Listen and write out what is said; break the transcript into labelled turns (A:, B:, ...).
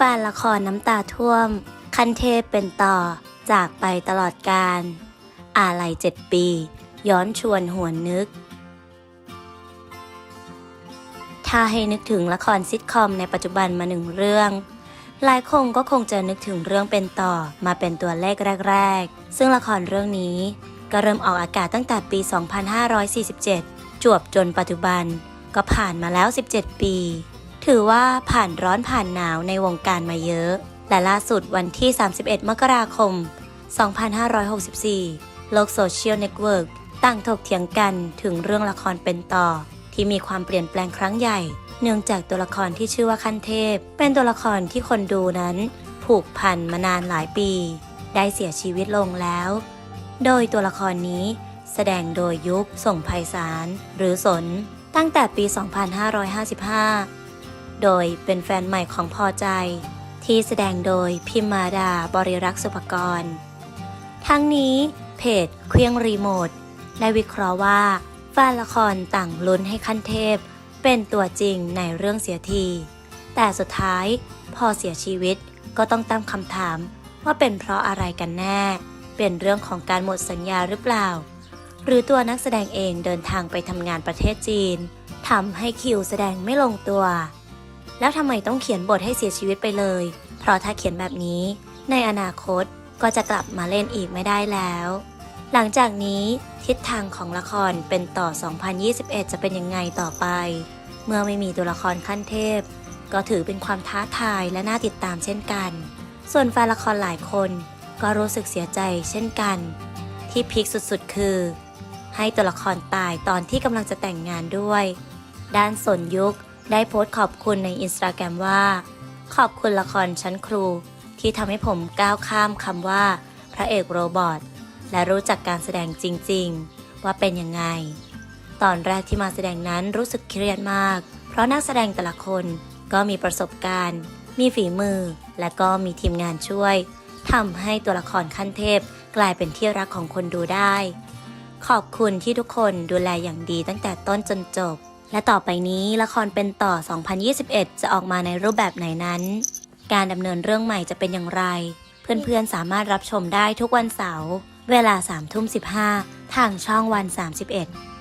A: แฟนละครน้ำตาท่วม คันเทพเป็นต่อ จากไปตลอดการ อาลัยเจ็ดปี ย้อนชวนหวนนึก ถ้าให้นึกถึงละครซิทคอมในปัจจุบันมาหนึ่งเรื่อง หลายคงก็คงจะนึกถึงเรื่องเป็นต่อมาเป็นตัวเลขแรก ๆ ซึ่งละครเรื่องนี้ก็เริ่มออกอากาศตั้งแต่ปี 2547 จวบจนปัจจุบันก็ผ่านมาแล้ว 17 ปี ถือว่าผ่านร้อนผ่านหนาวในวงการมาเยอะ และล่าสุดวันที่ 31 มกราคม 2564 โลกโซเชียลเน็ตเวิร์กต่างถกเถียงกันถึงเรื่องละครเป็นต่อ ที่มีความเปลี่ยนแปลงครั้งใหญ่ เนื่องจากตัวละครที่ชื่อว่าขั้นเทพ เป็นตัวละครที่คนดูนั้น ผูกพันมานานหลายปี ได้เสียชีวิตลงแล้ว โดยตัวละครนี้แสดงโดยยุคส่งไพศาลหรือสน ตั้งแต่ปี 2555 โดยเป็นแฟนใหม่ของพอใจ ที่แสดงโดยพิมมาดาบริรักษ์สุภกร ทั้งนี้เพจเครื่องรีโมทได้วิเคราะห์ว่าแฟนละครต่างลุ้นให้ขั้นเทพ เป็นตัวจริงในเรื่องเสียที แต่สุดท้ายพอเสียชีวิตก็ต้องตั้งคำถามว่าเป็นเพราะอะไรกันแน่ เป็นเรื่องของการหมดสัญญาหรือเปล่า หรือตัวนักแสดงเองเดินทางไปทำงานประเทศจีนทำให้คิวแสดงไม่ลงตัว แล้วทำไมต้องเขียนบทให้เสียชีวิตไปเลย เพราะถ้าเขียนแบบนี้ ในอนาคตก็จะกลับมาเล่นอีกไม่ได้แล้ว หลังจากนี้ทิศทางของละครเป็นต่อ 2021 จะเป็นยังไงต่อไป เมื่อไม่มีตัวละครขั้นเทพ ก็ถือเป็นความท้าทายและน่าติดตามเช่นกัน ส่วนแฟนละครหลายคนก็รู้สึกเสียใจเช่นกัน ที่พีคสุดๆ คือ ให้ตัวละครตายตอนที่กำลังจะแต่งงานด้วย ด้านสนยุค ได้โพสต์ขอบคุณในอินสตาแกรมว่า ขอบคุณละครชั้นครู ที่ทำให้ผมก้าวข้ามคำว่า พระเอกโรบอทและรู้จักการแสดงจริง ๆ ว่าเป็นยังไง ตอนแรกที่มาแสดงนั้นรู้สึกเครียดมาก เพราะนักแสดงแต่ละคนก็มีประสบการณ์ มีฝีมือ และก็มีทีมงานช่วยทำให้ตัวละครขั้นเทพกลายเป็นที่รักของคนดูได้ ขอบคุณที่ทุกคนดูแลอย่างดีตั้งแต่ต้นจนจบ และต่อไปนี้ละครเป็นต่อ 2021 จะออกมาในรูปแบบไหนนั้น การดำเนินเรื่องใหม่จะเป็นอย่างไร เพื่อนๆสามารถรับชมได้ทุกวันเสาร์เวลา3ทุ่ม15 ทางช่องวัน 31